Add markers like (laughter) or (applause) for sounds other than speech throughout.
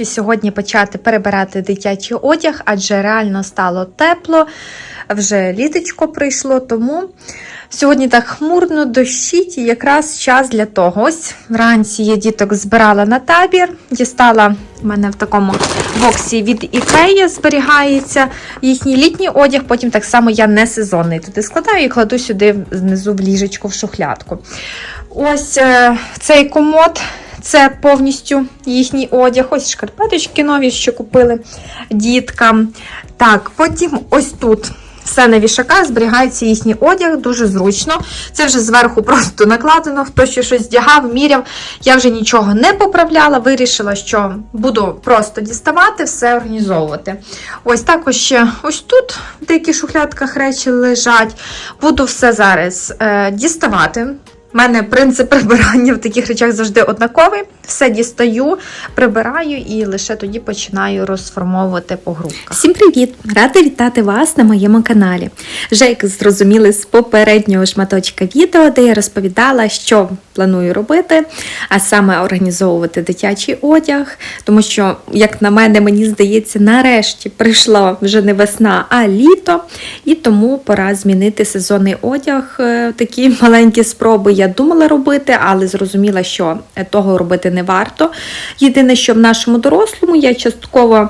хочу сьогодні почати перебирати дитячий одяг, адже реально стало тепло, вже літочко прийшло, тому сьогодні так хмурно, дощить і якраз час для того. Ось вранці я діток збирала на табір, дістала в мене в такому боксі від Ікеї зберігається їхній літній одяг, потім так само я не сезонний туди складаю і кладу сюди знизу в ліжечко в шухлядку. Ось е, цей комод. Це повністю їхній одяг. Ось шкарпеточки нові, що купили діткам. Так, потім ось тут. Все на вішаках зберігається їхній одяг, дуже зручно. Це вже зверху просто накладено, хто ще щось вдягав, міряв. Я вже нічого не поправляла, вирішила, що буду просто діставати, все організовувати. Ось також ще ось тут в деяких шухлядках речі лежать. Буду все зараз е, діставати. У мене принцип прибирання в таких речах завжди однаковий. Все дістаю, прибираю і лише тоді починаю розформовувати по групках. Всім привіт! Рада вітати вас на моєму каналі. Вже як зрозуміли з попереднього шматочка відео, де я розповідала, що планую робити, а саме організовувати дитячий одяг, тому що, як на мене, мені здається, нарешті прийшла вже не весна, а літо, і тому пора змінити сезонний одяг. Е, Такі маленькі спроби я думала робити, але зрозуміла, що того робити не варто. Єдине, що в нашому дорослому я частково.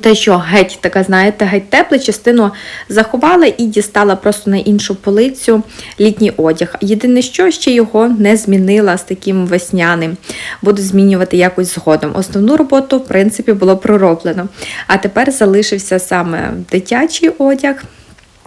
Те, що геть така, знаєте, геть тепла, частину заховала і дістала просто на іншу полицю літній одяг. Єдине, що ще його не змінила з таким весняним. Буду змінювати якось згодом. Основну роботу, в принципі, було пророблено. А тепер залишився саме дитячий одяг.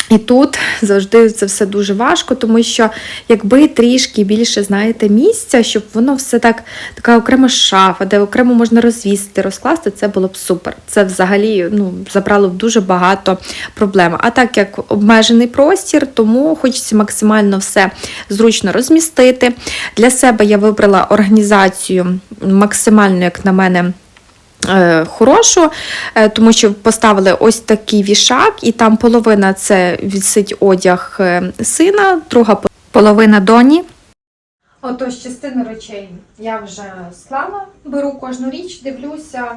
І тут завжди це все дуже важко, тому що якби трішки більше, знаєте, місця, щоб воно все так, така окрема шафа, де окремо можна розвісити, розкласти, це було б супер. Це взагалі ну, забрало б дуже багато проблем. А так як обмежений простір, тому хочеться максимально все зручно розмістити. Для себе я вибрала організацію максимально, як на мене. Е, Хорошу, е, тому що поставили ось такий вішак, і там половина це висить одяг е, сина, друга половина доні. Отож, частину речей я вже склала, беру кожну річ, дивлюся,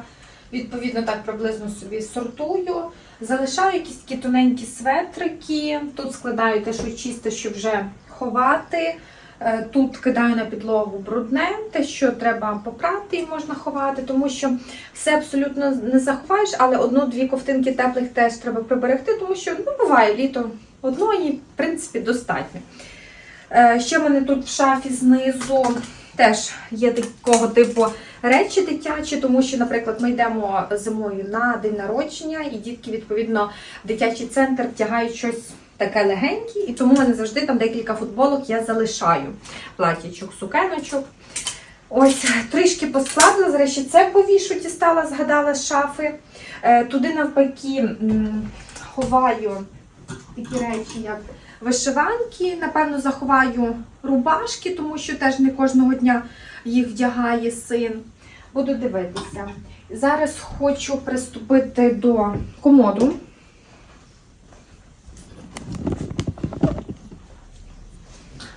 відповідно так приблизно собі сортую. Залишаю якісь такі тоненькі светрики. Тут складаю те, що чисто, щоб вже ховати. Е, Тут кидаю на підлогу брудне, те, що треба попрати і можна ховати, тому що все абсолютно не заховаєш, але одну-дві ковтинки теплих теж треба приберегти, тому що ну, буває літо одної, в принципі, достатньо. Е, Ще в мене тут в шафі знизу теж є такого типу речі дитячі, тому що, наприклад, ми йдемо зимою на день народження, і дітки, відповідно, в дитячий центр тягають щось таке легеньке, і тому мене завжди там декілька футболок я залишаю. Платічок, сукеночок. Ось трішки поскладно, зрешті це повішу, дістала, згадала з шафи. Е, Туди навпаки ховаю такі речі, як вишиванки. Напевно, заховаю рубашки, тому що теж не кожного дня їх вдягає син. Буду дивитися. Зараз хочу приступити до комоду.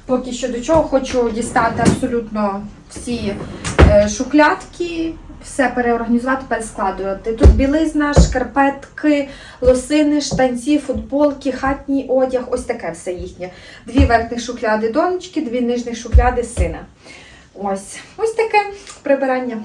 Поки що до чого хочу дістати абсолютно всі е, шухлядки, все переорганізувати, перескладувати. Тут білизна, шкарпетки, лосини, штанці, футболки, хатній одяг, ось таке все їхнє. Дві верхні шухляди донечки, дві нижні шухляди сина. Ось ось таке прибирання.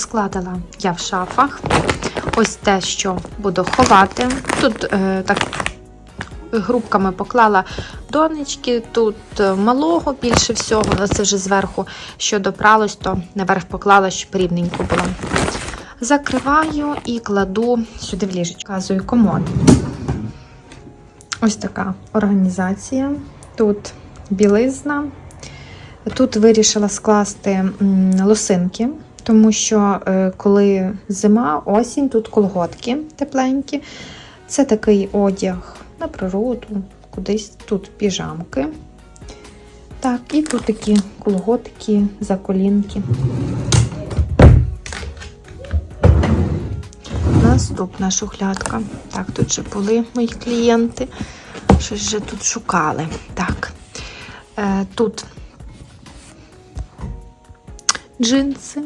Поскладала я в шафах. Ось те, що буду ховати. Тут е, так грубками поклала донечки, тут е, малого більше всього. Це вже зверху, що допралось, то наверх поклала, щоб рівненько було. Закриваю і кладу сюди в ліжечко. Показую комод. Ось така організація. Тут білизна. Тут вирішила скласти лосинки, тому що е, коли зима, осінь, тут колготки тепленькі. Це такий одяг на природу, кудись тут піжамки. Так, і тут такі колготки, заколінки. Наступна шухлядка. Так, тут вже були мої клієнти. Щось вже тут шукали. Так. Е, тут джинси,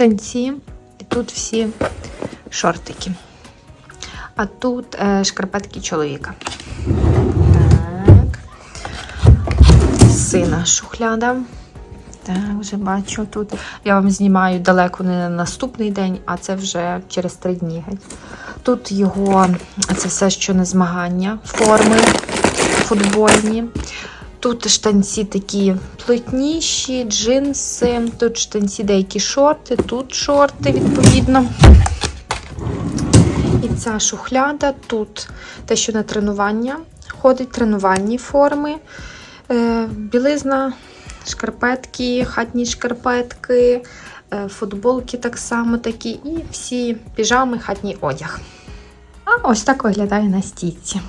штанці, і тут всі шортики. А тут е, шкарпетки чоловіка. Так. Сина шухляда. Так, вже бачу тут. Я вам знімаю далеко не на наступний день, а це вже через три дні. Тут його, це все, що на змагання, форми футбольні. Тут штанці такі плотніші, джинси, тут штанці деякі шорти, тут шорти, відповідно. І ця шухляда, тут те, що на тренування ходить, тренувальні форми, е, білизна, шкарпетки, хатні шкарпетки, е, футболки так само такі, і всі піжами, хатній одяг. А ось так виглядає на стійці.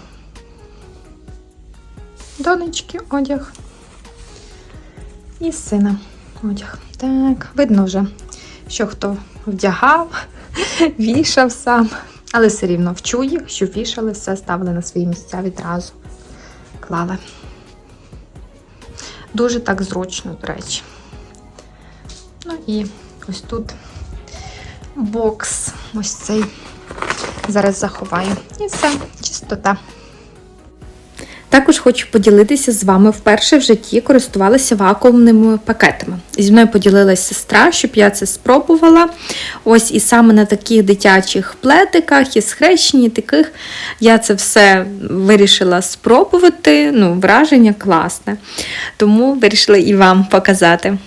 Донечки одяг. І сина одяг. Так, видно вже, що хто вдягав, (laughs) вішав сам. Але все рівно вчу їх, що вішали, все ставили на свої місця відразу. Клали. Дуже так зручно, до речі. Ну і ось тут бокс. Ось цей. Зараз заховаю. І все, чистота. Також хочу поділитися з вами вперше в житті користувалася вакуумними пакетами. Зі мною поділилася сестра, щоб я це спробувала. Ось і саме на таких дитячих плетиках і схрещенні таких я це все вирішила спробувати. Ну, враження класне. Тому вирішила і вам показати.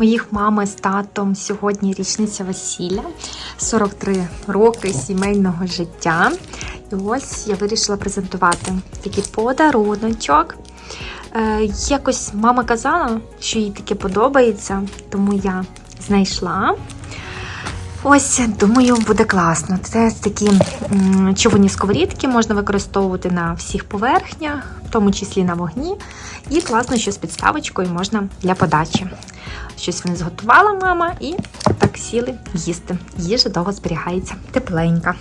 Моїх мами з татом сьогодні річниця весілля, 43 роки сімейного життя. І ось я вирішила презентувати такий подаруночок. Е, якось мама казала, що їй таке подобається, тому я знайшла. Ось, думаю, буде класно. Це такі м, човні сковорідки можна використовувати на всіх поверхнях, в тому числі на вогні. І класно, що з підставочкою можна для подачі. Щось вони зготувала мама і так сіли їсти. Їжа довго зберігається тепленька.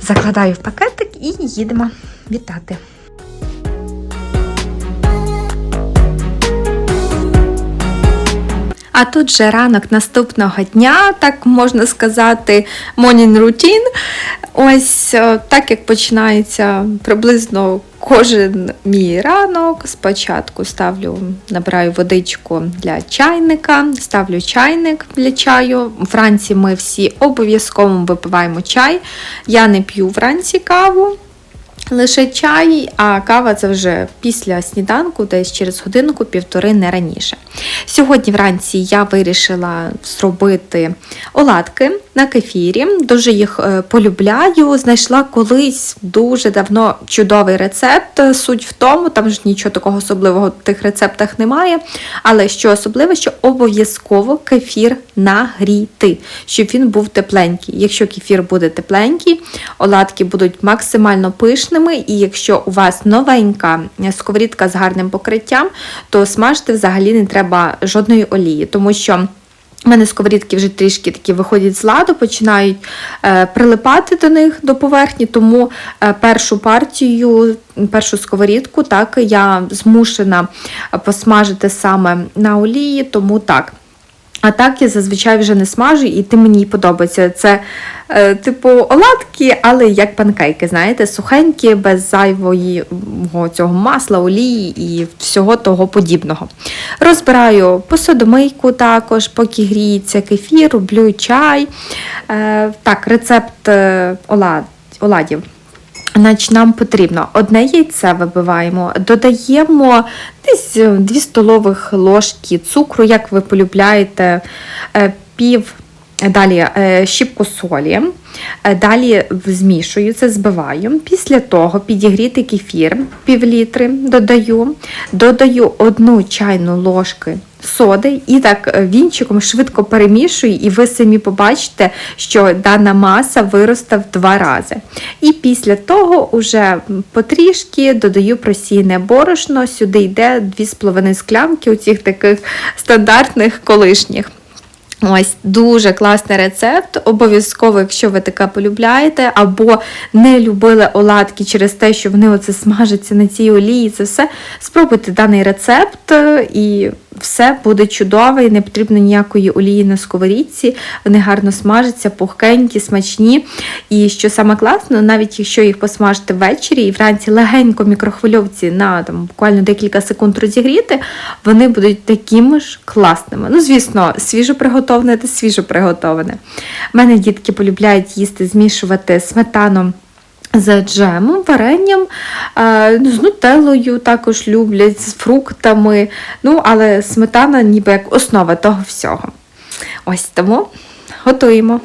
Закладаю в пакетик і їдемо вітати. А тут же ранок наступного дня, так можна сказати, morning routine. Ось так як починається приблизно кожен мій ранок. Спочатку ставлю, набираю водичку для чайника, ставлю чайник для чаю. Вранці ми всі обов'язково випиваємо чай. Я не п'ю вранці каву. Лише чай, а кава це вже після сніданку, десь через годинку-півтори, не раніше. Сьогодні вранці я вирішила зробити оладки на кефірі. Дуже їх е, полюбляю. Знайшла колись дуже давно чудовий рецепт. Суть в тому, там ж нічого такого особливого в тих рецептах немає. Але що особливе, що обов'язково кефір нагріти, щоб він був тепленький. Якщо кефір буде тепленький, оладки будуть максимально пишними. І якщо у вас новенька сковорідка з гарним покриттям, то смажити взагалі не треба жодної олії, тому що. У мене сковорідки вже трішки такі виходять з ладу, починають е, прилипати до них до поверхні, тому е, першу партію, першу сковорідку так, я змушена посмажити саме на олії, тому так. А так я зазвичай вже не смажу, і тим мені подобається. Це е, типу оладки, але як панкейки, знаєте, сухенькі, без зайвої цього масла, олії і всього того подібного. Розбираю посудомийку також, поки гріється кефір, роблю чай. Е, так, рецепт е, оладів. Значить, нам потрібно одне яйце вибиваємо, додаємо десь 2 столових ложки цукру, як ви полюбляєте, е, пів. Далі е, щіпку солі, е, далі змішую це, збиваю. Після того підігріти кефір пів літри додаю, додаю одну чайну ложки соди і так е, вінчиком швидко перемішую, і ви самі побачите, що дана маса виросте в два рази. І після того уже потрішки додаю просійне борошно, сюди йде 2,5 склянки у цих таких стандартних колишніх. Ось дуже класний рецепт. Обов'язково, якщо ви таке полюбляєте, або не любили оладки через те, що вони оце смажаться на цій олії, це все. Спробуйте даний рецепт е, і все буде чудово, і не потрібно ніякої олії на сковорідці. Вони гарно смажаться, пухкенькі, смачні. І що саме класно, навіть якщо їх посмажити ввечері і вранці легенько мікрохвильовці на там, буквально декілька секунд розігріти, вони будуть такими ж класними. Ну, звісно, свіжо приготовлене та свіжо приготовлене. У мене дітки полюбляють їсти, змішувати сметану. З джемом, варенням, е, ну, з нутеллою також люблять, з фруктами. Ну, але сметана ніби як основа того всього. Ось тому готуємо.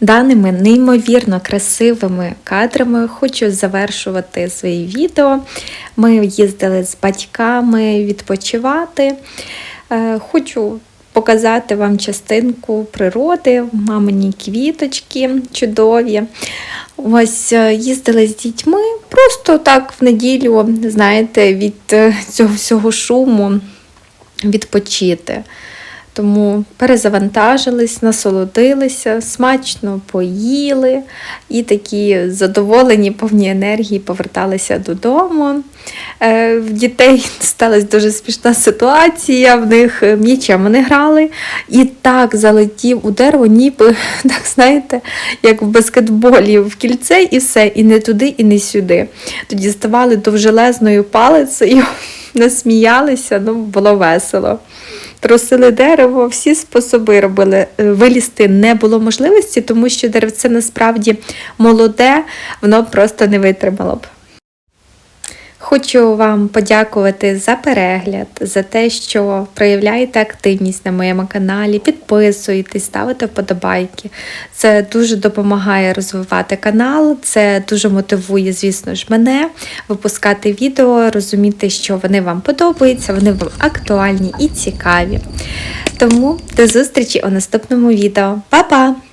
Даними неймовірно красивими кадрами хочу завершувати своє відео. Ми їздили з батьками відпочивати. Е, Хочу показати вам частинку природи, мамині квіточки чудові. Ось е, їздили з дітьми, просто так в неділю, знаєте, від е, цього всього шуму відпочити. Тому перезавантажились, насолодилися, смачно поїли і такі задоволені, повні енергії поверталися додому. Е, В дітей сталася дуже смішна ситуація, в них м'ячем вони грали і так залетів у дерево, ніби, (laughs) так знаєте, як в баскетболі в кільце і все, і не туди, і не сюди. Тоді ставали довжелезною палицею, (laughs) насміялися, ну було весело трусили дерево, всі способи робили. Е, Вилізти не було можливості, тому що деревце насправді молоде, воно просто не витримало б. Хочу вам подякувати за перегляд, за те, що проявляєте активність на моєму каналі, підписуєтесь, ставите вподобайки. Це дуже допомагає розвивати канал, це дуже мотивує, звісно ж, мене випускати відео, розуміти, що вони вам подобаються, вони вам актуальні і цікаві. Тому до зустрічі у наступному відео. Па-па!